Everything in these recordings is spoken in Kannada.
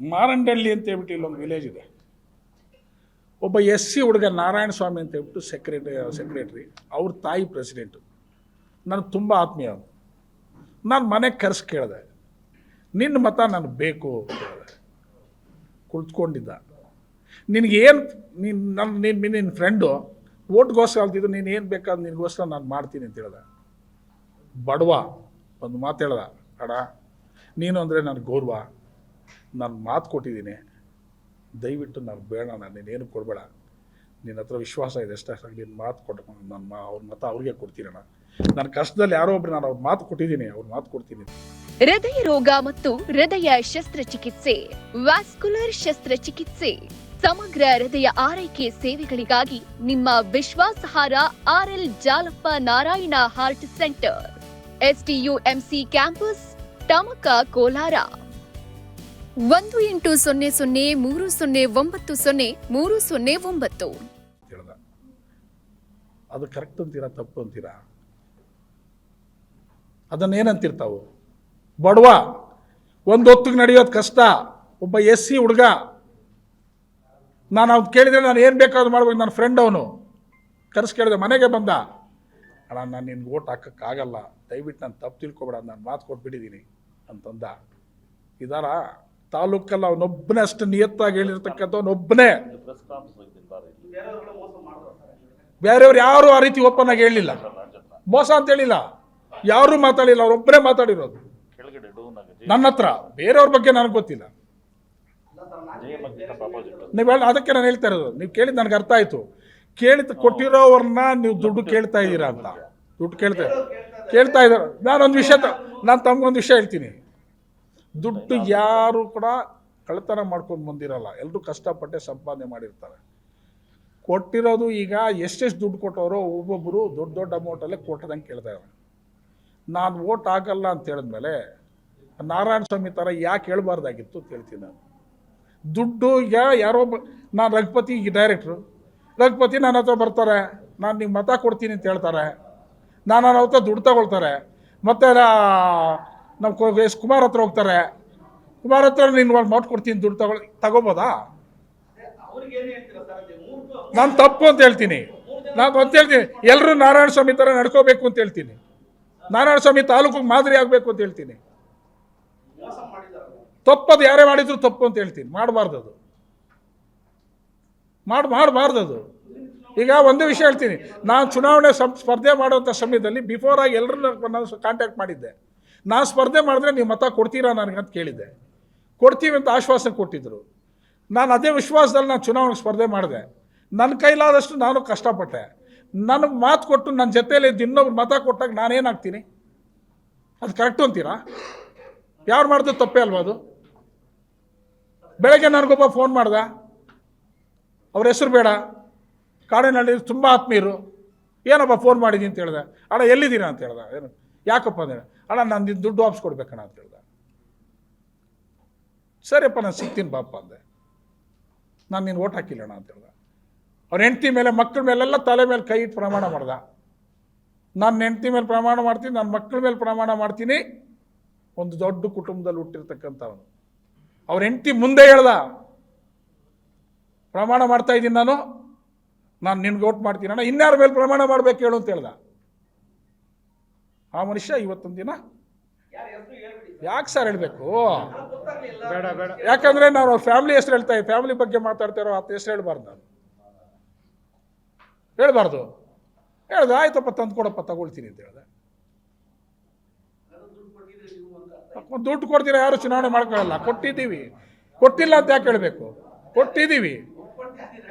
ಮಾರಂಡಳ್ಳಿ ಅಂತ ಹೇಳ್ಬಿಟ್ಟು ಇಲ್ಲೊಂದು ವಿಲೇಜ್ ಇದೆ. ಒಬ್ಬ ಎಸ್ ಸಿ ಹುಡುಗ ನಾರಾಯಣ ಸ್ವಾಮಿ ಅಂತ ಹೇಳ್ಬಿಟ್ಟು ಸೆಕ್ರೆಟರಿ ಸೆಕ್ರೆಟ್ರಿ ಅವ್ರ ತಾಯಿ ಪ್ರೆಸಿಡೆಂಟು ನನಗೆ ತುಂಬ ಆತ್ಮೀಯ. ಅವನು ನಾನು ಮನೆಗೆ ಕರೆಸಿ ಕೇಳಿದೆ. ನಿನ್ನ ಮತ ನನಗೆ ಬೇಕು ಅಂತ ಹೇಳಿದೆ ಕುಳಿತುಕೊಂಡಿದ್ದ. ನಿನಗೇನು ನೀನು ನನ್ನ ನಿನ್ನ ನಿನ್ನ ಫ್ರೆಂಡು ಓಟ್ಗೋಸ್ಕರ ಅಲ್ತಿದ್ದು ನೀನು ಏನು ಬೇಕಾದ್ರೆ ನಿನಗೋಸ್ಕರ ನಾನು ಮಾಡ್ತೀನಿ ಅಂತ ಹೇಳ್ದೆ. ಬಡವ, ಒಂದು ಮಾತು ಹೇಳ್ದ ಅಡ ನೀನು ಅಂದರೆ ನನಗೆ ಗೌರವ. ನಾನು ಮಾತು ಕೊಟ್ಟಿದ್ದೀನಿ. ದಯವಿಟ್ಟು ನಾನು ಬೇಡ, ನಾನು ನೀನೇನು ಕೊಡಬೇಡ. ನಿನ್ನ ಹತ್ರ ವಿಶ್ವಾಸ ಇದೆ ಅಷ್ಟೇ ನೀನು ಮಾತು ಕೊಟ್ಟು ನನ್ನ ಮಾ, ಅವ್ರ ಮತ ಅವ್ರಿಗೆ ಕೊಡ್ತೀನಿ ನನ್ನ ಕಷ್ಟದಲ್ಲಿ ಯಾರೋ ಒಬ್ರು ನಾನು ಅವ್ರ ಮಾತು ಕೊಟ್ಟಿದ್ದೀನಿ, ಅವ್ರ ಮಾತು ಕೊಡ್ತೀನಿ. ಹೃದಯ ರೋಗ ಮತ್ತು ಹೃದಯ ಶಸ್ತ್ರಚಿಕಿತ್ಸೆ. ವ್ಯಾಸ್ಕುಲರ್ ಶಸ್ತ್ರಚಿಕಿತ್ಸೆ. ಸಮಗ್ರ ಹೃದಯ ಆರೈಕೆ ಸೇವೆಗಳಿಗಾಗಿ ನಿಮ್ಮ ವಿಶ್ವಾಸಹಾರ R L Jalappa Narayana heart centre. STUMC campus Tamaka Kolar. ಒಂದು ಎಂಟು ಸೊನ್ನೆ ಸೊನ್ನೆ ಮೂರು ಸೊನ್ನೆ ಒಂಬತ್ತು ಸೊನ್ನೆ ಮೂರು ಸೊನ್ನೆ ಒಂಬತ್ತು. ಅದು ಕರೆಕ್ಟ್ ಅಂತೀರಾ ತಪ್ಪು ಅಂತೀರಾ? ಅದನ್ನೇನಂತಿರ್ತಾವು? ಬಡವ, ಒಂದು ಹೊತ್ತಿಗೆ ನಡೆಯೋದು ಕಷ್ಟ, ಒಬ್ಬ ಎಸ್ ಸಿ ಹುಡುಗ. ನಾನು ಅವ್ನು ಕೇಳಿದ್ರೆ ನಾನು ಏನು ಬೇಕಾದ್ರೂ ಮಾಡ್ಬೇಕು ನನ್ನ ಫ್ರೆಂಡ್ ಅವನು. ಕರೆಸ್ ಕೇಳಿದೆ, ಮನೆಗೆ ಬಂದ. ಅಣ್ಣ, ನಾನು ನಿನ್ಗೆ ಓಟ್ ಹಾಕೋಕ್ಕಾಗಲ್ಲ ದಯವಿಟ್ಟು ನಾನು ತಪ್ಪು ತಿಳ್ಕೊಬೇಡ, ನಾನು ಮಾತು ಕೊಟ್ಬಿಟ್ಟಿದ್ದೀನಿ ಅಂತಂದ. ಇದಾರ? ತಾಲೂಕಲ್ಲಿ ಅವನೊಬ್ಬನೇ ಅಷ್ಟು ನಿಯತ್ತಾಗಿ ಹೇಳಿರ್ತಕ್ಕಂಥವನೊಬ್ಬನೇ ಬೇರೆಯವ್ರು ಯಾರು ಆ ರೀತಿ ಓಪನ್ ಆಗಿ ಹೇಳಿಲ್ಲ. ಮೋಸ ಅಂತ ಹೇಳಿಲ್ಲ. ಯಾರು ಮಾತಾಡಿಲ್ಲ ಅವರೊಬ್ಬರೇ ಮಾತಾಡಿರೋದು. ನನ್ನ ಹತ್ರ, ಬೇರೆಯವ್ರ ಬಗ್ಗೆ ನನಗೆ ಗೊತ್ತಿಲ್ಲ. ನೀವು ಹೇಳಿ, ಅದಕ್ಕೆ ನಾನು ಹೇಳ್ತಾ ಇರೋದು. ನೀವು ಕೇಳಿದ ನನಗೆ ಅರ್ಥ ಆಯ್ತು. ಕೇಳಿದ ಕೊಟ್ಟಿರೋವ್ರನ್ನ ನೀವು ದುಡ್ಡು ಕೇಳ್ತಾ ಇದ್ದೀರಾ ಅಂತ. ದುಡ್ಡು ಕೇಳ್ತಾ ಕೇಳ್ತಾ ಇದ್ದಾರೆ. ನಾನೊಂದು ವಿಷಯ ನಾನು ತಮ್ಗೊಂದು ವಿಷಯ ಹೇಳ್ತೀನಿ. ದುಡ್ಡು ಯಾರು ಕೂಡ ಕಳ್ಳತನ ಮಾಡ್ಕೊಂಡು ಬಂದಿರಲ್ಲ. ಎಲ್ಲರೂ ಕಷ್ಟಪಟ್ಟೆ ಸಂಪಾದನೆ ಮಾಡಿರ್ತಾರೆ. ಕೊಟ್ಟಿರೋದು ಈಗ ಎಷ್ಟೆಷ್ಟು ದುಡ್ಡು ಕೊಟ್ಟವರೋ ಒಬ್ಬೊಬ್ಬರು ದೊಡ್ಡ ದೊಡ್ಡ ಅಮೌಂಟಲ್ಲೇ ಕೊಟ್ಟದಂಗೆ ಕೇಳ್ತಾ ಇದ್ದಾರೆ ನಾನು ಓಟ್ ಆಗಲ್ಲ ಅಂತ ಹೇಳಿದ್ಮೇಲೆ ನಾರಾಯಣ ಸ್ವಾಮಿ ಥರ ಯಾಕೆ ಹೇಳ್ಬಾರ್ದಾಗಿತ್ತು ಅಂತ ಹೇಳ್ತೀನಿ ನಾನು. ದುಡ್ಡು ಈಗ ಯಾರೋ ನಾನು ರಘುಪತಿ ಈಗ ಡೈರೆಕ್ಟ್ರು ರಘುಪತಿ ನನ್ನ ಹತ್ರ ಬರ್ತಾರೆ. ನಾನು ನಿಮ್ಗೆ ಮತ ಕೊಡ್ತೀನಿ ಅಂತ ಹೇಳ್ತಾರೆ. ನಾನು ನನ್ನ ಹತ್ರ ದುಡ್ಡು ತಗೊಳ್ತಾರೆ. ಮತ್ತು ನಮ್ಮ ಎಸ್ ಕುಮಾರ್ ಹತ್ರ ಹೋಗ್ತಾರೆ. ಕುಮಾರ್ ಹತ್ರ ನೀನು ಮಾಡಿ ಕೊಡ್ತೀನಿ, ದುಡ್ಡು ತಗೊಳ್, ತಗೋಬೋದಾ? ನಾನು ತಪ್ಪು ಅಂತ ಹೇಳ್ತೀನಿ. ನಾನು ಅಂತ ಹೇಳ್ತೀನಿ ಎಲ್ಲರೂ ನಾರಾಯಣ ಸ್ವಾಮಿ ಥರ ನಡ್ಕೋಬೇಕು ಅಂತ ಹೇಳ್ತೀನಿ. ನಾರಾಯಣ ಸ್ವಾಮಿ ತಾಲೂಕಿಗೆ ಮಾದರಿ ಆಗಬೇಕು ಅಂತ ಹೇಳ್ತೀನಿ. ತಪ್ಪದು ಯಾರೇ ಮಾಡಿದ್ರು ತಪ್ಪು ಅಂತ ಹೇಳ್ತೀನಿ. ಮಾಡಬಾರ್ದು ಅದು. ಮಾಡಿ, ಮಾಡಬಾರ್ದು ಅದು. ಈಗ ಒಂದು ವಿಷಯ ಹೇಳ್ತೀನಿ. ನಾನು ಚುನಾವಣೆ ಸ್ಪರ್ಧೆ ಮಾಡುವಂಥ ಸಮಯದಲ್ಲಿ ಬಿಫೋರ್ ಆಗಿ ಎಲ್ಲರನ್ನ ಕಾಂಟ್ಯಾಕ್ಟ್ ಮಾಡಿದ್ದೆ. ನಾನು ಸ್ಪರ್ಧೆ ಮಾಡಿದ್ರೆ ನೀವು ಮತ ಕೊಡ್ತೀರಾ ನನಗಂತ ಕೇಳಿದ್ದೆ. ಕೊಡ್ತೀವಿ ಅಂತ ಆಶ್ವಾಸನೆ ಕೊಟ್ಟಿದ್ದರು ನಾನು ಅದೇ ವಿಶ್ವಾಸದಲ್ಲಿ ನಾನು ಚುನಾವಣೆಗೆ ಸ್ಪರ್ಧೆ ಮಾಡಿದೆ. ನನ್ನ ಕೈಲಾದಷ್ಟು ನಾನು ಕಷ್ಟಪಟ್ಟೆ. ನನಗೆ ಮಾತು ಕೊಟ್ಟು ನನ್ನ ಜೊತೆಯಲ್ಲಿ ಇನ್ನೊಬ್ರು ಮತ ಕೊಟ್ಟಾಗ ನಾನೇನಾಗ್ತೀನಿ ಅದು ಕರೆಕ್ಟು ಅಂತೀರಾ? ಯಾರು ಮಾಡಿದ್ರು ತಪ್ಪೇ ಅಲ್ವಾ ಅದು? ಬೆಳಗ್ಗೆ ನನಗೊಬ್ಬ ಫೋನ್ ಮಾಡ್ದ. ಅವ್ರ ಹೆಸರು ಬೇಡ. ಕಾಡಿನಲ್ಲಿ ತುಂಬ ಆತ್ಮೀಯರು. ಏನಪ್ಪ ಫೋನ್ ಮಾಡಿದ್ದೀನಿ ಅಂತ ಹೇಳ್ದೆ. ಅಣ್ಣ ಎಲ್ಲಿದ್ದೀರಾ ಅಂತ ಹೇಳ್ದೆ. ಏನು? ಯಾಕಪ್ಪ ಅಂದ್ರೆ, ಅಣ್ಣ, ನಾನು ನಿನ್ನ ದುಡ್ಡು ವಾಪಸ್ ಕೊಡ್ಬೇಕಣ್ಣ ಅಂತ ಹೇಳ್ದ. ಸರಿಯಪ್ಪ, ನಾನು ಸಿಗ್ತೀನಿ ಬಾಪ್ಪ ಅಂದೆ. ನಾನು ನೀನು ಓಟ್ ಹಾಕಿಲ್ಲಣ್ಣ ಅಂತ ಹೇಳ್ದ. ಅವ್ರ ಹೆಂಡ್ತಿ ಮೇಲೆ ಮಕ್ಕಳ ಮೇಲೆಲ್ಲ ತಲೆ ಮೇಲೆ ಕೈ ಇಟ್ಟು ಪ್ರಮಾಣ ಮಾಡ್ದ. ನಾನು ಹೆಂಡ್ತಿ ಮೇಲೆ ಪ್ರಮಾಣ ಮಾಡ್ತೀನಿ ನನ್ನ ಮಕ್ಕಳ ಮೇಲೆ ಪ್ರಮಾಣ ಮಾಡ್ತೀನಿ. ಒಂದು ದೊಡ್ಡ ಕುಟುಂಬದಲ್ಲಿ ಹುಟ್ಟಿರ್ತಕ್ಕಂಥವನು. ಅವ್ರ ಹೆಂಡ್ತಿ ಮುಂದೆ ಹೇಳ್ದ, ಪ್ರಮಾಣ ಮಾಡ್ತಾ ಇದ್ದೀನಿ ನಾನು. ನಾನು ನಿನ್ಗೆ ಓಟ್ ಮಾಡ್ತೀನಿ ಅಣ್ಣ. ಇನ್ಯಾರ ಮೇಲೆ ಪ್ರಮಾಣ ಮಾಡ್ಬೇಕು ಹೇಳು ಅಂತ ಹೇಳ್ದ. ಆ ಮನುಷ್ಯ ಇವತ್ತೊಂದು ದಿನ ಯಾಕೆ ಸರ್ ಹೇಳಬೇಕು? ಯಾಕಂದ್ರೆ ನಾವು ಫ್ಯಾಮಿಲಿ ಹೆಸರು ಹೇಳ್ತಾ ಇದ್ದೀವಿ ಫ್ಯಾಮಿಲಿ ಬಗ್ಗೆ ಮಾತಾಡ್ತಾ ಇರೋ ಆತ ಹೆಸರು ಹೇಳ್ಬಾರ್ದು. ನಾನು ಹೇಳ್ಬಾರ್ದು. ಹೇಳ್ದೆ ಆಯ್ತಪ್ಪ ತಂದು ಕೊಡಪ್ಪ ತಗೊಳ್ತೀನಿ ಅಂತ ಹೇಳ್ದೆ. ದುಡ್ಡು ಕೊಡ್ತೀರಾ ಯಾರು ಚುನಾವಣೆ ಮಾಡ್ಕೊಳ್ಳಲ್ಲ. ಕೊಟ್ಟಿದ್ದೀವಿ. ಕೊಟ್ಟಿಲ್ಲ ಅಂತ ಯಾಕೆ ಹೇಳಬೇಕು? ಕೊಟ್ಟಿದ್ದೀವಿ.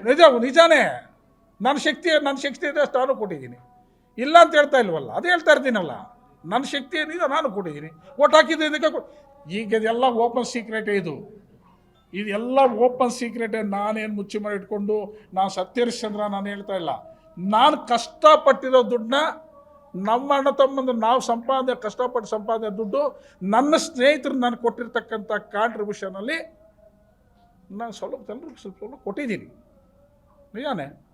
ನಿಜ ನಿಜಾನೇ. ನನ್ನ ಶಕ್ತಿ ನನ್ನ ಶಕ್ತಿ ಇದೆ ಅಷ್ಟು ನಾನು ಕೊಟ್ಟಿದ್ದೀನಿ. ಇಲ್ಲ ಅಂತ ಹೇಳ್ತಾ ಇಲ್ವಲ್ಲ? ಅದು ಹೇಳ್ತಾ ಇರ್ತೀನಲ್ಲ. ನನ್ನ ಶಕ್ತಿ ಏನಿದೆ ನಾನು ಕೊಟ್ಟಿದ್ದೀನಿ ಓಟ್ ಹಾಕಿದ್ದು ಇದಕ್ಕೆ ಈಗ ಇದೆಲ್ಲ ಓಪನ್ ಸೀಕ್ರೆಟ್ ಇದು. ಇದೆಲ್ಲ ಓಪನ್ ಸೀಕ್ರೆಟ್ ನಾನೇನು ಮುಚ್ಚಿ ಮಾಡಿ ಇಟ್ಕೊಂಡು ನಾನು ಸತ್ಯಹರಿಶ್ಚಂದ್ರ ನಾನು ಹೇಳ್ತಾ ಇಲ್ಲ. ನಾನು ಕಷ್ಟಪಟ್ಟಿರೋ ದುಡ್ಡನ್ನ ನಮ್ಮ ಅಣ್ಣ ತಮ್ಮಂದು ನಾವು ಸಂಪಾದನೆ, ಕಷ್ಟಪಟ್ಟು ಸಂಪಾದನೆ ದುಡ್ಡು ನನ್ನ ಸ್ನೇಹಿತರು ನಾನು ಕೊಟ್ಟಿರ್ತಕ್ಕಂಥ ಕಾಂಟ್ರಿಬ್ಯೂಷನಲ್ಲಿ ನಾನು ಸ್ವಲ್ಪ ಸ್ವಲ್ಪ ಕೊಟ್ಟಿದ್ದೀನಿ. ನಿಜಾನೇ?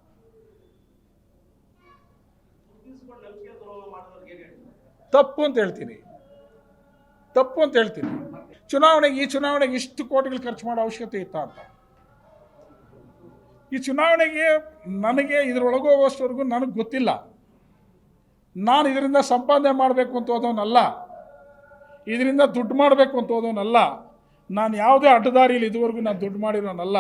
ತಪ್ಪು ಅಂತ ಹೇಳ್ತೀನಿ. ತಪ್ಪು ಅಂತ ಹೇಳ್ತೀನಿ. ಚುನಾವಣೆಗೆ ಈ ಚುನಾವಣೆಗೆ ಇಷ್ಟು ಕೋಟಿಗಳು ಖರ್ಚು ಮಾಡೋ ಅವಶ್ಯಕತೆ ಇತ್ತ ಅಂತ. ಈ ಚುನಾವಣೆಗೆ ನನಗೆ ಇದರೊಳಗೆ ಹೋಗೋಷ್ಟವರೆಗೂ ನನಗೆ ಗೊತ್ತಿಲ್ಲ. ನಾನು ಇದರಿಂದ ಸಂಪಾದನೆ ಮಾಡಬೇಕು ಅಂತ ಹೋದವನಲ್ಲ. ಇದರಿಂದ ದುಡ್ಡು ಮಾಡಬೇಕು ಅಂತ ಹೋದವನಲ್ಲ. ನಾನು ಯಾವುದೇ ಅಡ್ಡದಾರಿಯಲ್ಲಿ ಇದುವರೆಗೂ ನಾನು ದುಡ್ಡು ಮಾಡಿರೋನಲ್ಲ.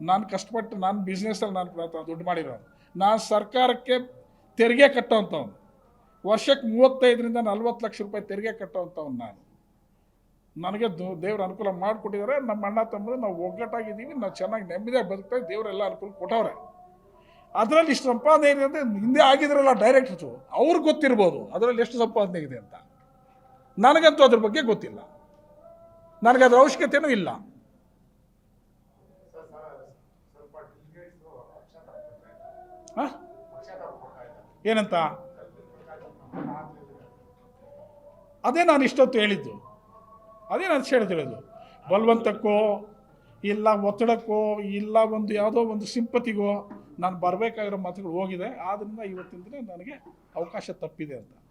ನಾನು ಕಷ್ಟಪಟ್ಟು ನಾನು ಬಿಸ್ನೆಸ್ಸಲ್ಲಿ ನಾನು ದುಡ್ಡು ಮಾಡಿರೋನು. ನಾನು ಸರ್ಕಾರಕ್ಕೆ ತೆರಿಗೆ ಕಟ್ಟೋವಂಥವ್ನು. ವರ್ಷಕ್ಕೆ ಮೂವತ್ತೈದರಿಂದ ನಲ್ವತ್ತು ಲಕ್ಷ ರೂಪಾಯಿ ತೆರಿಗೆ ಕಟ್ಟೋವಂಥವ್ನು ನಾನು. ನನಗೆ ದೇವ್ರ ಅನುಕೂಲ ಮಾಡಿಕೊಟ್ಟಿದ್ದಾರೆ. ನಮ್ಮ ಅಣ್ಣ ತಮ್ಮದು ನಾವು ಒಗ್ಗಟ್ಟಾಗಿದ್ದೀವಿ. ನಾವು ಚೆನ್ನಾಗಿ ನೆಮ್ಮದಿಯಾಗಿ ಬದುಕ್ತಾ ದೇವರೆಲ್ಲ ಅನುಕೂಲ ಕೊಟ್ಟವ್ರೆ. ಅದರಲ್ಲಿ ಇಷ್ಟು ಸಂಪಾದನೆ ಇದೆ ಅಂದರೆ ಹಿಂದೆ ಆಗಿದ್ರಲ್ಲ ಡೈರೆಕ್ಟರ್ಸು ಅವ್ರಿಗೆ ಗೊತ್ತಿರ್ಬೋದು ಅದರಲ್ಲಿ ಎಷ್ಟು ಸಂಪಾದನೆ ಇದೆ ಅಂತ. ನನಗಂತೂ ಅದ್ರ ಬಗ್ಗೆ ಗೊತ್ತಿಲ್ಲ. ನನಗೆ ಅದರ ಅವಶ್ಯಕತೆಯೂ ಇಲ್ಲ. ಏನಂತ? ಅದೇ ನಾನು ಇಷ್ಟೊತ್ತು ಹೇಳಿದ್ದು. ಅದೇ ನಾನು ಹೇಳ್ತಿರೋದು ಬಲವಂತಕ್ಕೋ, ಇಲ್ಲ ಒತ್ತಡಕ್ಕೋ, ಇಲ್ಲ ಒಂದು ಯಾವುದೋ ಒಂದು ಸಿಂಪತಿಗೋ, ನಾನು ಬರಬೇಕಾಗಿರೋ ಮಾತುಗಳು ಹೋಗಿದೆ. ಆದ್ದರಿಂದ ಇವತ್ತಿನ ದಿನ ನನಗೆ ಅವಕಾಶ ತಪ್ಪಿದೆ ಅಂತ.